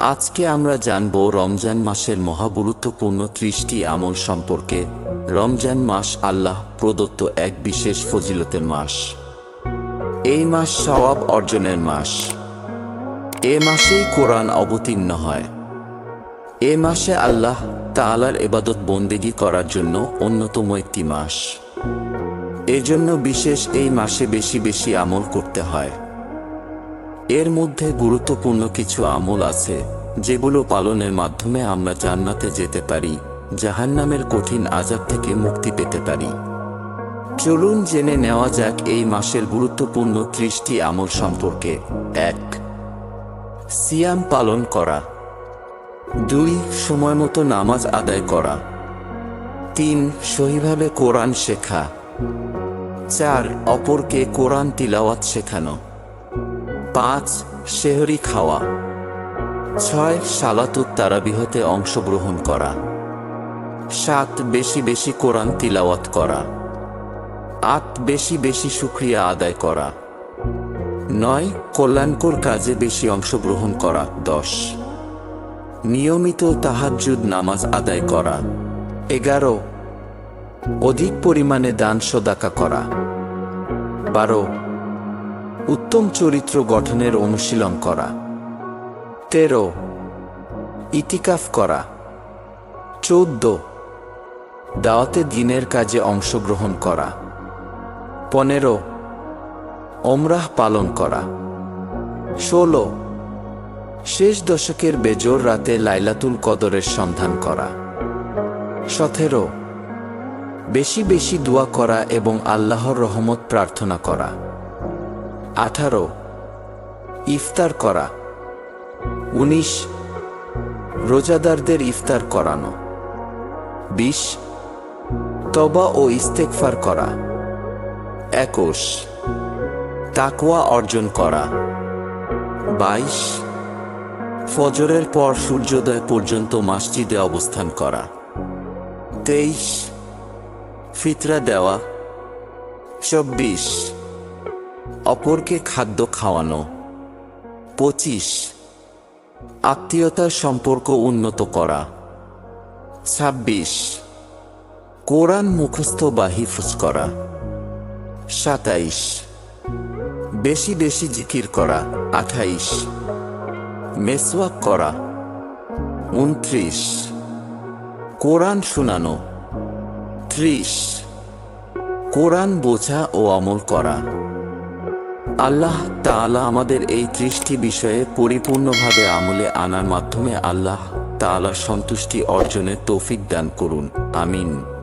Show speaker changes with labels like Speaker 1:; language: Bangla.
Speaker 1: আজকে আমরা জানব রমজান মাসের মহাগুরুত্বপূর্ণ ত্রিশটি আমল সম্পর্কে। রমজান মাস আল্লাহ প্রদত্ত এক বিশেষ ফজিলতের মাস। এই মাস সওয়াব অর্জনের মাস। এ মাসেই কোরআন অবতীর্ণ হয়। এ মাসে আল্লাহ তালার এবাদত বন্দেগী করার জন্য অন্যতম একটি মাস। এজন্য বিশেষ এই মাসে বেশি বেশি আমল করতে হয়। এর মধ্যে গুরুত্বপূর্ণ কিছু আমল আছে, যেগুলো পালনের মাধ্যমে আমরা জান্নাতে যেতে পারি, জাহান্নামের কঠিন আজাব থেকে মুক্তি পেতে পারি। চলুন জেনে নেওয়া যাক এই মাসের গুরুত্বপূর্ণ ত্রিশটি আমল সম্পর্কে। এক, সিয়াম পালন করা। দুই, সময় মতো নামাজ আদায় করা। তিন, সহিভাবে কোরআন শেখা। চার, অপরকে কোরআন তিলাওয়াত শেখানো। পাঁচ শেহরি খাওয়া। ছয় সালাতুত তারাবিহতে অংশগ্রহণ করা। সাত বেশি বেশি কোরআন তিলাওয়াত করা। আট বেশি বেশি শুক্রিয়া আদায় করা। নয় কল্যাণকর কাজে বেশি অংশগ্রহণ করা। দশ নিয়মিত তাহাজ্জুদ নামাজ আদায় করা। এগারো অধিক পরিমাণে দান সদাকা করা। বারো উত্তম চরিত্র গঠনের অনুশীলন করা। তেরো। ইতিকাফ করা। চৌদ্দ। দাওয়াতে দিনের কাজে অংশগ্রহণ করা। পনেরো। ওমরাহ পালন করা। ষোলো। শেষ দশকের বেজোর রাতে লাইলাতুল কদরের সন্ধান করা। সতেরো। বেশি বেশি দোয়া করা এবং আল্লাহর রহমত প্রার্থনা করা। আঠারো। ইফতার করা। উনিশ। রোজাদারদের ইফতার করানো। বিশ। তবা ও ইস্তেকফার করা। একুশ। তাকওয়া অর্জন করা। বাইশ। ফজরের পর সূর্যোদয় পর্যন্ত মসজিদে অবস্থান করা। তেইশ। ফিতরা দেওয়া। চব্বিশ। অপরকে খাদ্য খাওয়ানো। পঁচিশ, আত্মীয়তার সম্পর্ক উন্নত করা। ছাব্বিশ, কোরআন মুখস্থ বা হিফজ করা। সাতাইশ, বেশি বেশি জিকির করা। আঠাইশ, মেসওয়াক করা। উনত্রিশ, কোরআন শোনানো। ত্রিশ, কোরআন বোঝা ও আমল করা। আল্লাহ তালা আমাদের এই ত্রিশটি বিষয়ে পরিপূর্ণভাবে আমলে আনার মাধ্যমে আল্লাহ তালা সন্তুষ্টি অর্জনে তৌফিক দান করুন। আমিন।